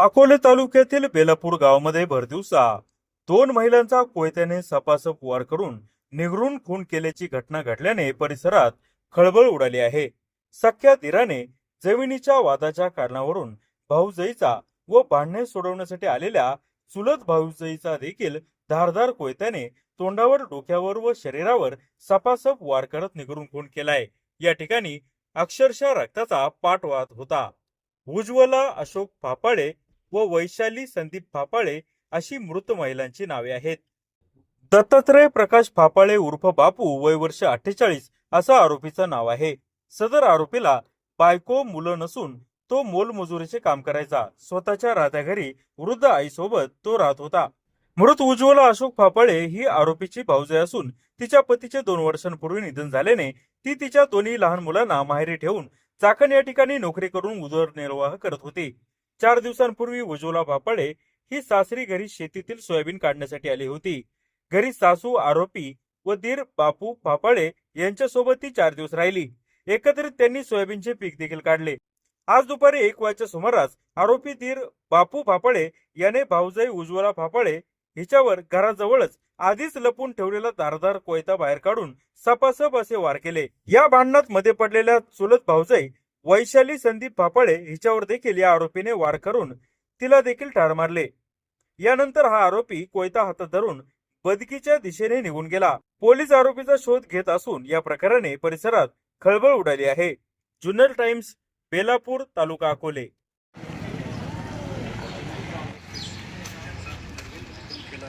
अकोले तालुक्यातील बेलापूर गावामध्ये भरदिवसा दोन महिलांचा कोयत्याने सपासप वार करून निगरून खून केल्याची घटना घडल्याने परिसरात खळबळ उडाली आहे. सख्या दिराने जमिनीच्या वादाच्या कारणावरून भाऊजईचा व भांडणे सोडवण्यासाठी आलेल्या चुलत भाऊजईचा देखील धारदार कोयत्याने तोंडावर डोक्यावर व शरीरावर सपासप वार करत निगरून खून केलाय. या ठिकाणी अक्षरशः रक्ताचा पाठ वाहत होता. उज्ज्वला अशोक फापाळे व वैशाली संदीप फापाळे अशी मृत महिलांची नावे आहेत. दत्तात्रय प्रकाश फापाळे उर्फ बापू वय वर्ष अठ्ठेचाळीस असं आरोपीचं नाव आहे. सदर आरोपीला बायको मुलं नसून तो मोलमजुरीचे काम करायचा. स्वतःच्या राहत्या घरी वृद्ध आईसोबत तो राहत होता. मृत उज्ज्वला अशोक फापाळे ही आरोपीची भाऊजे असून तिच्या पतीचे दोन वर्षांपूर्वी निधन झाल्याने ती तिच्या दोन्ही लहान मुलांना माहेरी ठेवून चाकण या ठिकाणी नोकरी करून उदरनिर्वाह करत होती. चार दिवसांपूर्वी उज्ज्वला फापाळे ही सासरी घरी शेतीतील सोयाबीन काढण्यासाठी आली होती. घरी सासू आरोपी व दीर बापू फापाळे यांच्यासोबत ती चार दिवस राहिली. एकत्रित त्यांनी सोयाबीनचे पीक देखील काढले. आज दुपारी एक वाजच्या सुमारास आरोपी धीर बापू भापळे याने भाऊजाई उज्ज्वला भापळे हिच्यावर घराजवळच आधीच लपून ठेवलेला धारदार कोयता बाहेर काढून सपासप असे वार केले. या भांडणात मध्ये पडलेल्या चुलत भाऊजाई वैशाली संदीप पापळे हिच्यावर देखील या आरोपीने वार करून तिला देखील ठार मारले. यानंतर हा आरोपी कोयता हातात धरून बदकीच्या दिशेने निघून गेला. पोलीस आरोपीचा शोध घेत असून या प्रकाराने परिसरात खळबळ उडाली आहे. जुन्नर टाइम्स बेलापूर तालुका अकोले. त्याला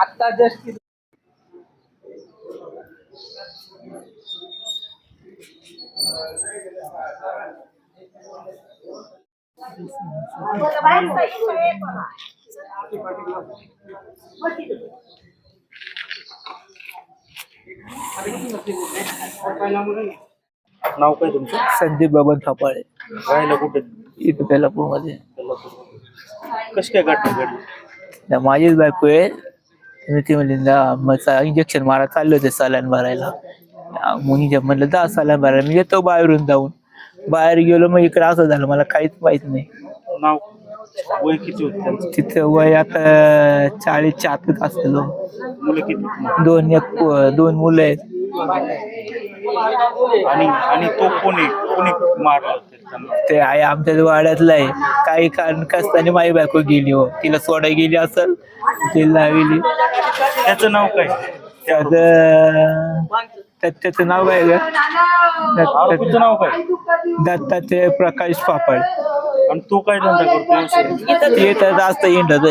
आता जस्ट नाव काय तुमचं? संदीप बाबन थापाळे. राहायला कुठे? इथं बेलापूरमध्ये कशी काय घटना घडली? त्या माझीच बायको आहे. आणि ती म्हणली मग इंजेक्शन मारा चालले होते सलाईन भरायला. मुनी म्हणलं दहा सलाईन भरायला. मी येतो बाहेरून जाऊन. बाहेर गेलो मग इकडे असं झालं मला काहीच माहीत नाही. नाव? वय किती होत त्यांचं? तिथं वय आता चाळीसच्या आतच असलेलो. मुलं किती दोन एक दोन मुलं आहेत. आणि आणि तो कोणी कोणी मारला ते आहे आमच्या वाड्यातलं आहे. काही कारण कसताना माझी बायको गेली हो. तिला सोडाय गेली असेल तिला गेली त्याचं नाव काय? त्याचं त्या- त्याचं नाव काय ग? आरोपीचं नाव काय? दत्तात्रय प्रकाश पापड. आणि तो काय धंदा करतो ते तर जास्त इंडत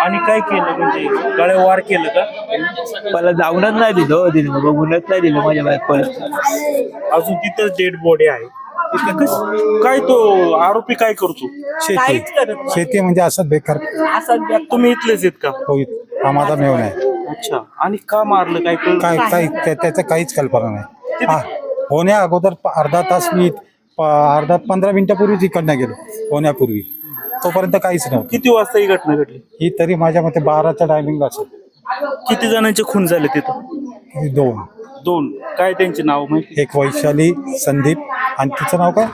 आणि काय केलं म्हणजे? गळे वार केलं का? मला जाऊनच नाही दिलं हो दिलं. बघूनच नाही दिलं माझ्या बायकोला. अजून तिथंच डेड बॉडी आहे. कस- काय तो आरोपी काय करतो? शेती. शेती म्हणजे असं बेकार. तुम्ही इथलेच आहेत का? होईल हा माझा मेव नाही. अच्छा. आणि का मारलं काय कळलं? काय काय त्या- त्याचं काहीच कल्पना नाही. हा. होण्या अगोदर प- अर्धा तास मी प- अर्धा पंधरा मिनिटापूर्वीच इकडनं गेलो होण्यापूर्वी. तोपर्यंत काहीच नव्हतं. किती वाजता ही घटना घडली? ही तरी माझ्या मते बाराचा टायमिंग असेल. किती जणांचे खून झाले तिथं? ही दोन. दोन. काय त्यांचे नाव माहिती? एक वैशाली संदीप आणि तिचं नाव काय?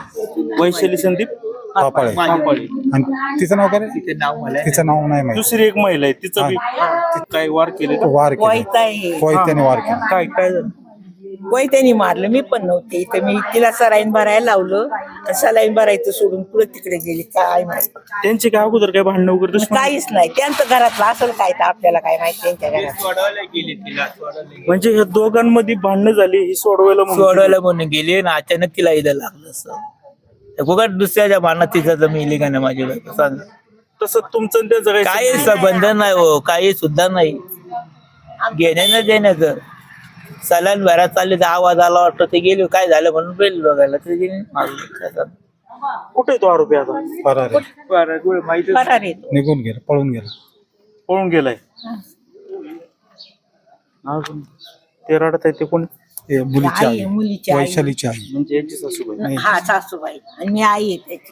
वैशाली संदीप पापाळे. पापाळे. आणि तिचं नाव काय रे? ते नाव मला तिचं नाव नाही माहिती. दुसरी एक महिला आहे तिचं बी काय वार केले वार केला कोयत्याने वार केला काय काय झालं? वय त्यांनी मारलं मी पण नव्हते इथं. मी तिला सलाईन भरायला लावलं सलाईन भरायचं सोडून पुढे तिकडे गेली काय माहिती. त्यांचे काय अगोदर काय भांडणं वगैरे दुश्मन? काहीच नाही. त्यांचं घरातलं असेल काय तर आपल्याला काय माहिती त्यांच्या घरात. म्हणजे ह्या दोघांमध्ये भांडणं झाली ही सोडवायला म्हणून सोडवायला म्हणून गेली आणि अचानक तिला इथं लागलं असं. फुकट दुसऱ्याच्या भांडणात तिचं जमिली का नाही माझी बायको? सांग. तसं तुमचं आणि त्यांचं काही काही संबंध नाही. हो काही सुद्धा नाही. घेण्यानं देण्याचं. सलान भरात चालले तर आवाज आला वाटतं ते गेले काय झालं म्हणून बेल बघायला ते गेले. त्याचा- कुठे तो आरोपी आता? फरार आहे. फरार येतो निघून गेला पळून गेला. पळून गेलाय. अजून ते रडत आहे ते कोण? हे मुलीची आई आहे, आई. मुलीची आई. वैशालीची आई. म्हणजे यांची सासूबाई. हा सासूबाई. आणि मी आई आहे त्याची.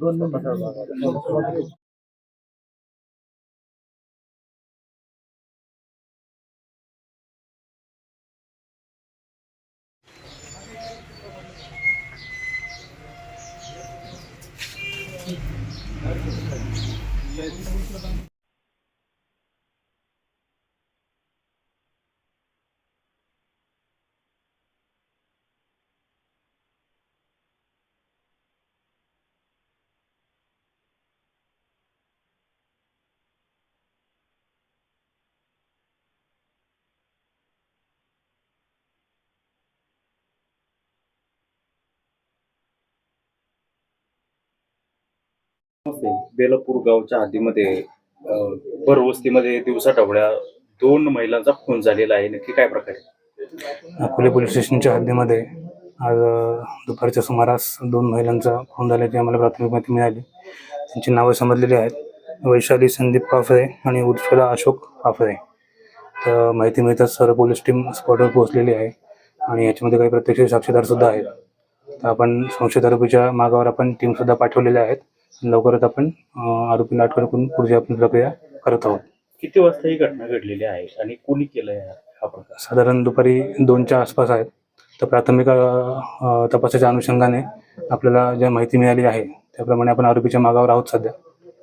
दोन नंबर बेलापूर गावच्या हद्दीमध्ये भरवस्तीमध्ये दिवसा ढवळ्या दोन महिलांचा खून झालेला आहे. नक्की काय प्रकारे अकोले पोलीस स्टेशनच्या हद्दीमध्ये आज दुपारच्या सुमारास दोन महिलांचा खून झाल्याची आम्हाला प्राथमिक माहिती मिळाली. त्यांची नावं समजलेली आहेत. वैशाली संदीप काफरे आणि उज्ज्वला अशोक काफरे. तर माहिती मिळताच सर्व पोलीस टीम स्पॉटवर पोहोचलेली आहे आणि याच्यामध्ये काही प्रत्यक्ष साक्षीदारसुद्धा आहेत. तर आपण संशयित आरोपीच्या मागावर आपण टीमसुद्धा पाठवलेल्या आहेत. लवकरच आपण अ, आरोपीला अटक करून पुढची आपण प्रक्रिया करत आहोत. किती वाजता ही घटना घडलेली आहे आणि कोणी केलंय हा प्रकार? साधारण दुपारी दोनच्या आसपास आहेत तर प्राथमिक तपासाच्या अनुषंगाने आपल्याला ज्या माहिती मिळाली आहे त्याप्रमाणे आपण आरोपीच्या मागावर आहोत सध्या.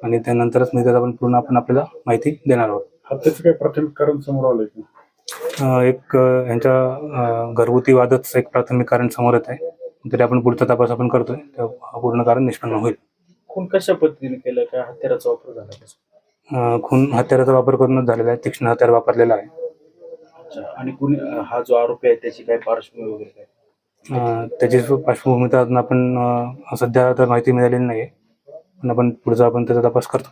आणि त्यानंतरच मिळतात आपण पूर्ण आपण आपल्याला माहिती देणार आहोत. हत्येचं काही प्राथमिक कारण समोर आलंय का? एक यांच्या घरगुती वादच एक प्राथमिक कारण समोर येत आहे. तरी आपण पुढचा तपास आपण करतोय त्या पूर्ण कारण निष्पन्न होईल. खून कशा पद्धतीने केलं? काय हत्याराचा वापर झाला का? अ, खून हत्याराचा वापर करूनच झालेला आहे. तीक्ष्ण हत्यार वापरलेला आहे. अच्छा. आणि कुणी हा जो आरोपी आहे त्याची काय पार्श्वभूमी वगैरे काय? अ, त्याची पार्श्वभूमी तर अजून आपण अ, सध्या तर माहिती मिळालेली नाही पण आपण पुढचा आपण त्याचा तपास करतो.